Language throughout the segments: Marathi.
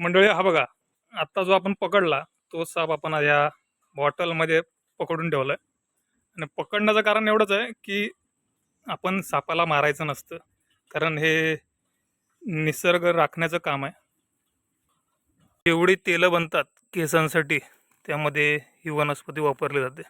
मंडळी हा बघा. आत्ता जो आपण पकडला तो साप आपण या बॉटलमध्ये पकडून ठेवलाय. आणि पकडण्याचं कारण एवढंच आहे की आपण सापाला मारायचं नसतं. कारण हे निसर्ग राखण्याचं काम आहे. एवढी तेलं बनतात केसांसाठी त्यामध्ये ही वनस्पती वापरली जाते.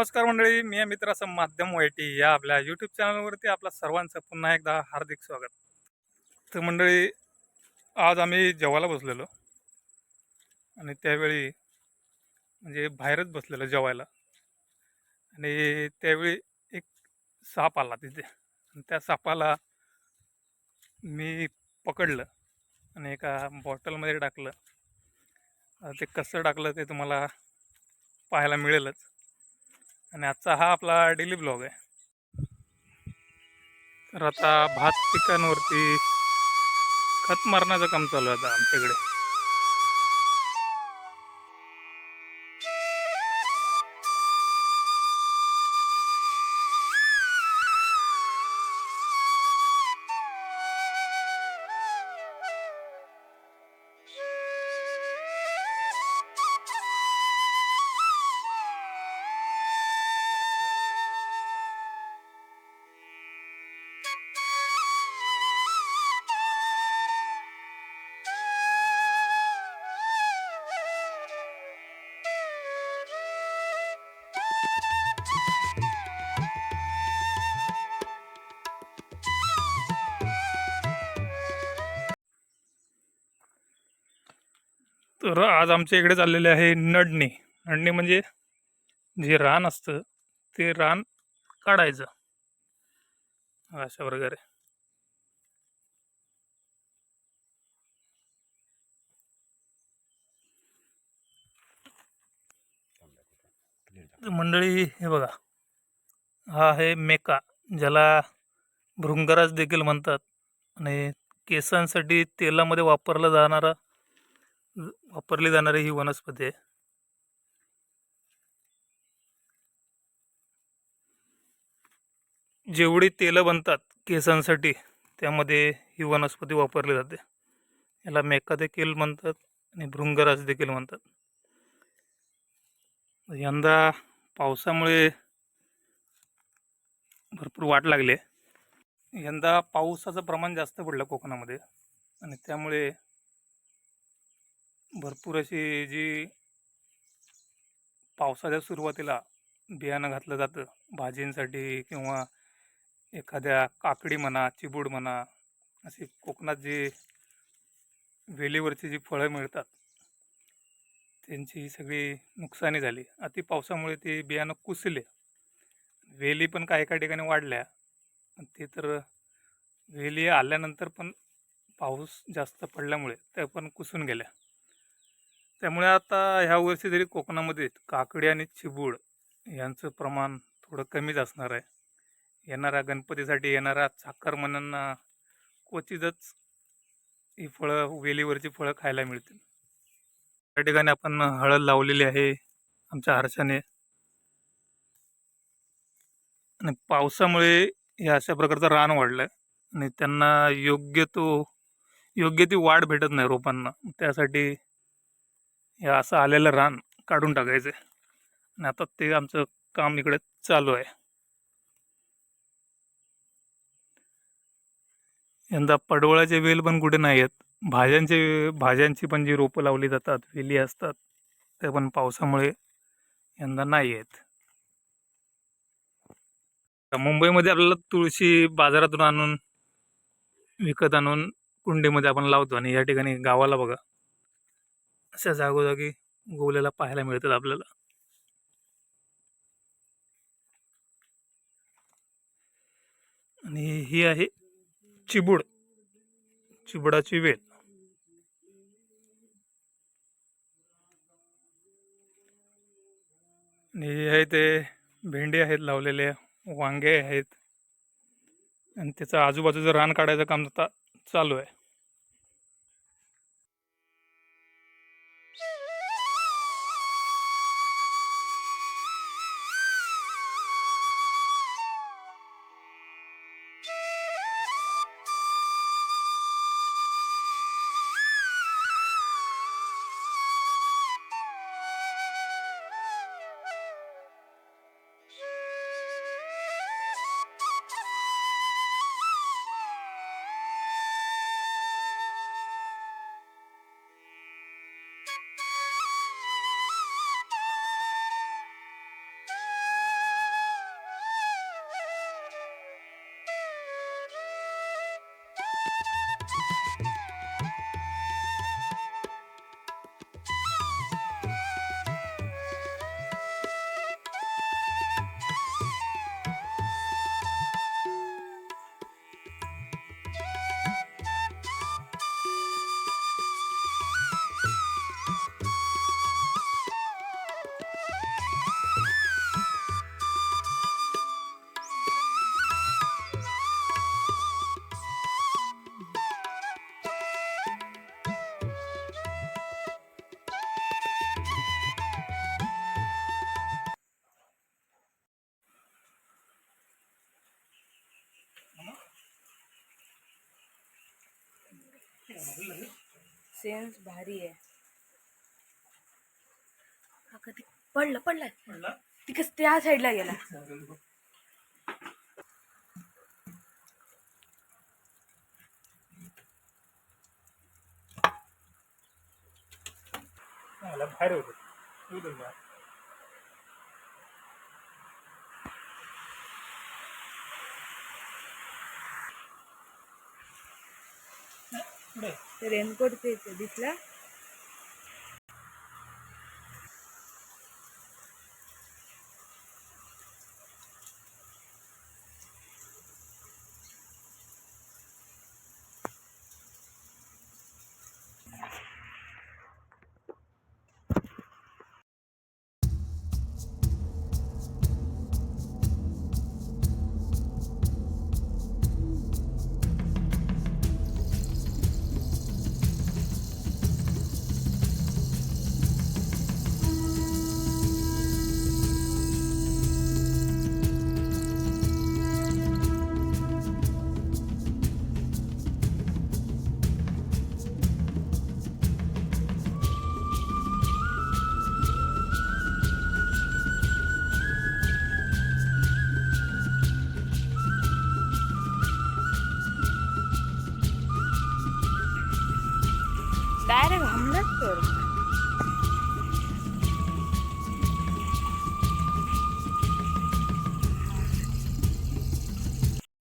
नमस्कार मंडळी मी आहे मित्र असं माध्यम वाईटी या आपल्या यूट्यूब चॅनलवरती आपल्या सर्वांचं पुन्हा एकदा हार्दिक स्वागत. तर मंडळी आज आम्ही जेवायला बसलेलो. आणि त्यावेळी म्हणजे बाहेरच बसलेलो जेवायला. आणि त्यावेळी एक साप आला तिथे. आणि त्या सापाला मी पकडलं आणि एका बॉटलमध्ये टाकलं. ते कसं टाकलं ते तुम्हाला पाहायला मिळेलच. आणि आजचा हा आपला डेली ब्लॉग आहे. तर आता भात पिकांवरती खत मारण्याचं काम चालू आहे आता आमच्याकडे. तर आज आमच्या इकडे चाललेले आहे नडणे. नडणे म्हणजे जे रान असतं ते रान काढायचं. अशा प्रकारे. मंडळी हे बघा. हा आहे मेका ज्याला भृंगराज देखील म्हणतात. आणि केसांसाठी तेलामध्ये वापरला जाणारा वापरली जाणारी ही वनस्पती आहे. जेवढी तेलं बनतात केसांसाठी त्यामध्ये ही वनस्पती वापरली जाते. याला मेका देखील म्हणतात आणि भृंगराज देखील म्हणतात. यंदा पावसामुळे भरपूर वाट लागली आहे. यंदा पावसाचं प्रमाण जास्त पडलं कोकणामध्ये आणि त्यामुळे भरपूर अशी जी पावसाच्या सुरुवातीला बियाणं घातलं जातं. भाजींसाठी किंवा एखाद्या काकडी म्हणा चिबूड म्हणा अशी कोकणात जी वेलीवरची जी फळं मिळतात त्यांची सगळी नुकसानी झाली. अति पावसामुळे ते बियाणं कुसले. वेली पण काही काही ठिकाणी वाढल्या. ते तर वेली आल्यानंतर पण पाऊस जास्त पडल्यामुळे त्या पण कुसून गेल्या. त्यामुळे आता ह्या वर्षी जरी कोकणामध्ये काकडी आणि चिबूड यांचं प्रमाण थोडं कमीच असणार आहे. येणाऱ्या गणपतीसाठी येणाऱ्या चाकरमान्यांना क्वचितच ही फळं वेलीवरची फळं खायला मिळतील. त्या ठिकाणी आपण हळद लावलेली आहे आमच्या हर्षाने आणि पावसामुळे हे अशा प्रकारचं रान वाढलं आहे आणि त्यांना योग्य तो योग्य ती वाढ भेटत नाही रोपांना. त्यासाठी हे असं आलेलं रान काढून टाकायचं. आहे आणि आता ते आमचं काम इकडे चालू आहे. यंदा पडवळाचे वेल पण कुठे नाही आहेत भाज्यांचे भाज्यांची पण जी रोपं लावली जातात वेली असतात ते पण पावसामुळे यंदा नाही आहेत मुंबईमध्ये आपल्याला तुळशी बाजारातून आणून विकत आणून कुंडीमध्ये आपण लावतो आणि या ठिकाणी गावाला बघा. अशा जागोजागी गोवल्याला पाहायला मिळतात आपल्याला. आणि ही आहे चिबूड. चिबुडाची वेल. आणि हे आहे ते भेंडी आहेत लावलेले वांगे आहेत. आणि त्याचं आजूबाजूचं रान काढायचं काम आता चालू आहे. सेन्स भारी आहे. काका ते पडलं पडलं. ती कस त्या साईडला गेला. बाहेर होतं. रेनकोट ते दिसला.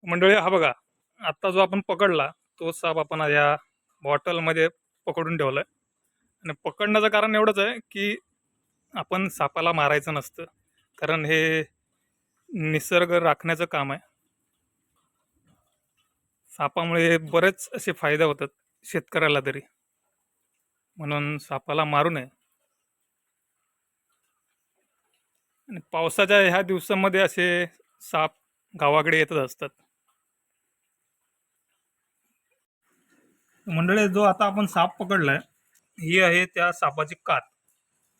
मंडळी हा बघा. आत्ता जो आपण पकडला तो साप आपण या बॉटलमध्ये पकडून ठेवलाय. आणि पकडण्याचं कारण एवढंच आहे की आपण सापाला मारायचं नसतं. कारण हे निसर्ग राखण्याचं काम आहे. सापामुळे बरेच असे फायदे होतात शेतकऱ्याला तरी. म्हणून सापाला मारू नये. आणि पावसाच्या ह्या दिवसामध्ये असे साप गावाकडे येतच असतात. मंडळी जो आता आपण साप पकडलाय ही आहे त्या सापाची कात.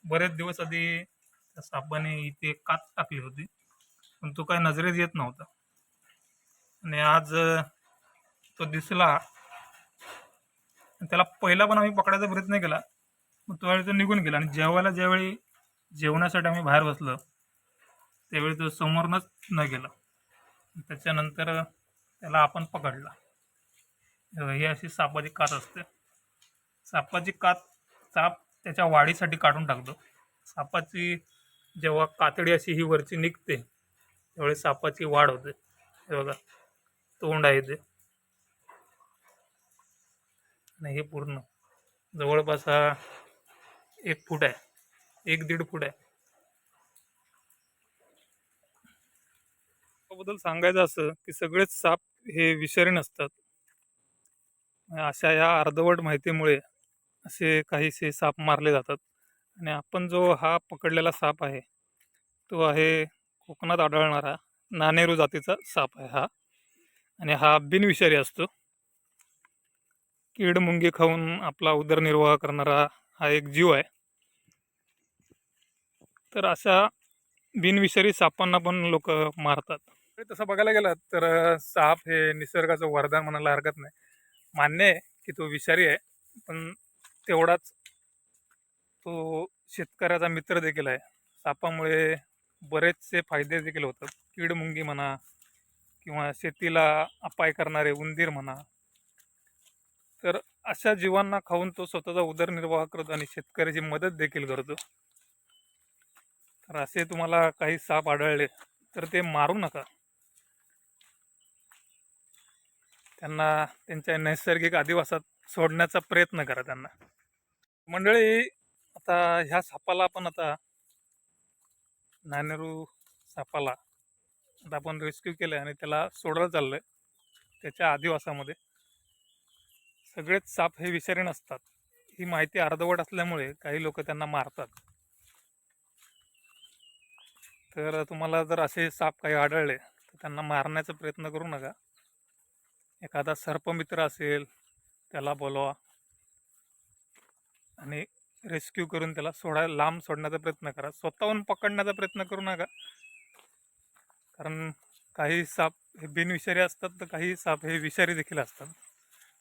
बरेच दिवस आधी त्या सापाने इथे कात टाकली होती पण तो काय नजरेत येत नव्हता. आणि आज तो दिसला. आणि त्याला पहिला पण आम्ही पकडायचा प्रयत्न केला मग तो वेळी तो निघून गेला. आणि जेवायला ज्यावेळी जेवणासाठी आम्ही बाहेर बसलो त्यावेळी तो समोरनच न गेला. त्याच्यानंतर त्याला आपण पकडला. ही अशी सापाची कात असते. सापाची कात साप त्याच्या वाढीसाठी काढून टाकतो. सापाची जेव्हा कातडी अशी ही वरची निघते त्यावेळेस सापाची वाढ होते. हे बघा तोंड आहे ते. आणि हे पूर्ण जवळपास हा एक फूट आहे. एक दीड फूट आहे. बद्दल सांगायचं असं की सगळेच साप हे विषारी नसतात. अशा या अर्धवट माहितीमुळे असे काहीसे साप मारले जातात. आणि आपण जो हा पकडलेला साप आहे तो आहे कोकणात आढळणारा नानेरू जातीचा साप आहे हा. आणि हा बिनविषारी असतो. कीड मुंगी खाऊन आपला उदरनिर्वाह करणारा हा एक जीव आहे. तर अशा बिनविषारी सापांना पण लोक मारतात. तसं बघायला गेलं तर साप हे निसर्गाचं वरदान म्हणायला हरकत नाही. मान्य आहे की तो विषारी आहे पण तेवढाच तो शेतकऱ्याचा मित्र देखील आहे. सापामुळे बरेचसे फायदे देखील होतात. कीड मुंगी म्हणा किंवा शेतीला अपाय करणारे उंदीर म्हणा. तर अशा जीवांना खाऊन तो स्वतःचा उदरनिर्वाह करतो आणि शेतकऱ्याची मदत देखील करतो. तर असे तुम्हाला काही साप आढळले तर ते मारू नका. त्यांना त्यांच्या नैसर्गिक अधिवासात सोडण्याचा प्रयत्न करा त्यांना. मंडळी आता ह्या सापाला आपण आता नानेरू सापाला आता आपण रेस्क्यू केलं आहे आणि त्याला सोडायला चाललं आहे त्याच्या आदिवासामध्ये. सगळेच साप हे विषारी नसतात. ही माहिती अर्धवट असल्यामुळे काही लोक त्यांना मारतात. तर तुम्हाला जर असे साप काही आढळले तर त्यांना मारण्याचा प्रयत्न करू नका. एखादा सर्पमित्र असेल त्याला बोलवा. आणि रेस्क्यू करून त्याला सोडा लांब सोडण्याचा प्रयत्न करा. स्वतःहून पकडण्याचा प्रयत्न करू नका. कारण काही साप हे बिनविषारी असतात तर काही साप हे विषारी देखील असतात.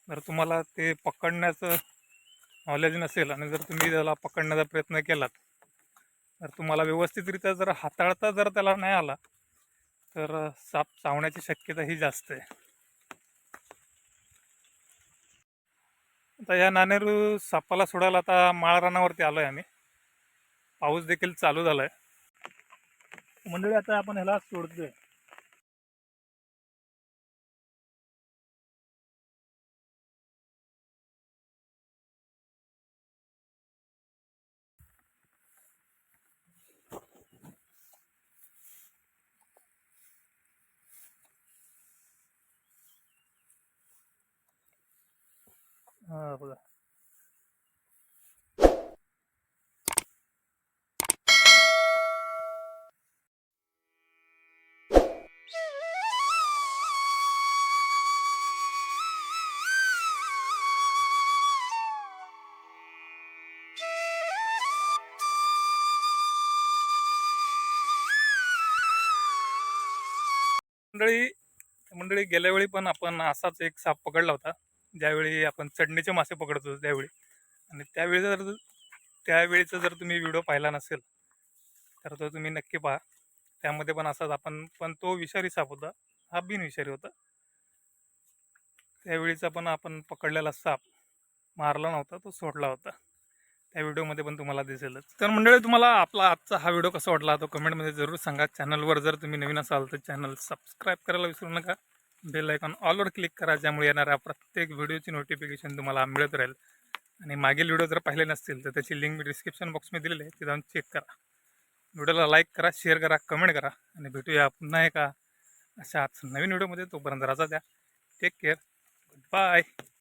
जर तुम्हाला ते पकडण्याचं नॉलेज नसेल आणि जर तुम्ही त्याला पकडण्याचा प्रयत्न केलात तर तुम्हाला व्यवस्थितरित्या जर हाताळता जर त्याला नाही आला तर साप चावण्याची शक्यता ही जास्त आहे. आता या नानेरू सापाला सोडायला आता माळरानावरती आलो आहे आम्ही. पाऊस देखील चालू झाला आहे मंडळी आता आपण ह्याला सोडतोय. हा बघा. मंडळी मंडळी गेल्या वेळी पण आपण असाच एक साप पकडला होता. ज्यावेळी आपण चढणीचे मासे पकडत होतो त्यावेळी. आणि त्यावेळी जर त्यावेळीचा जर तुम्ही व्हिडिओ पाहिला नसेल तर तो तुम्ही नक्की पहा. त्यामध्ये पण असाच आपण पण तो विषारी साप होता. हा बिनविषारी होता. त्यावेळीचा पण आपण पकडलेला साप मारला नव्हता तो सोडला होता. त्या व्हिडिओमध्ये पण तुम्हाला दिसेलच. तर मंडळी तुम्हाला आपला आजचा हा व्हिडिओ कसा वाटला तो कमेंटमध्ये जरूर सांगा. चॅनलवर जर तुम्ही नवीन असाल तर चॅनल सबस्क्राईब करायला विसरू नका. बेल आयकॉन ऑलवर क्लिक करा ज्यामुळे येणाऱ्या प्रत्येक व्हिडिओची नोटिफिकेशन तुम्हाला मिळत राहील. आणि मागील व्हिडिओ जर पाहिले नसतील तर त्याची लिंक मी डिस्क्रिप्शन बॉक्समध्ये दिलेली आहे ती जाऊन चेक करा. व्हिडिओला लाईक करा शेअर करा कमेंट करा आणि भेटूया पुन्हा एका अशा नवीन व्हिडिओमध्ये. तोपर्यंत राजा द्या. Take care good bye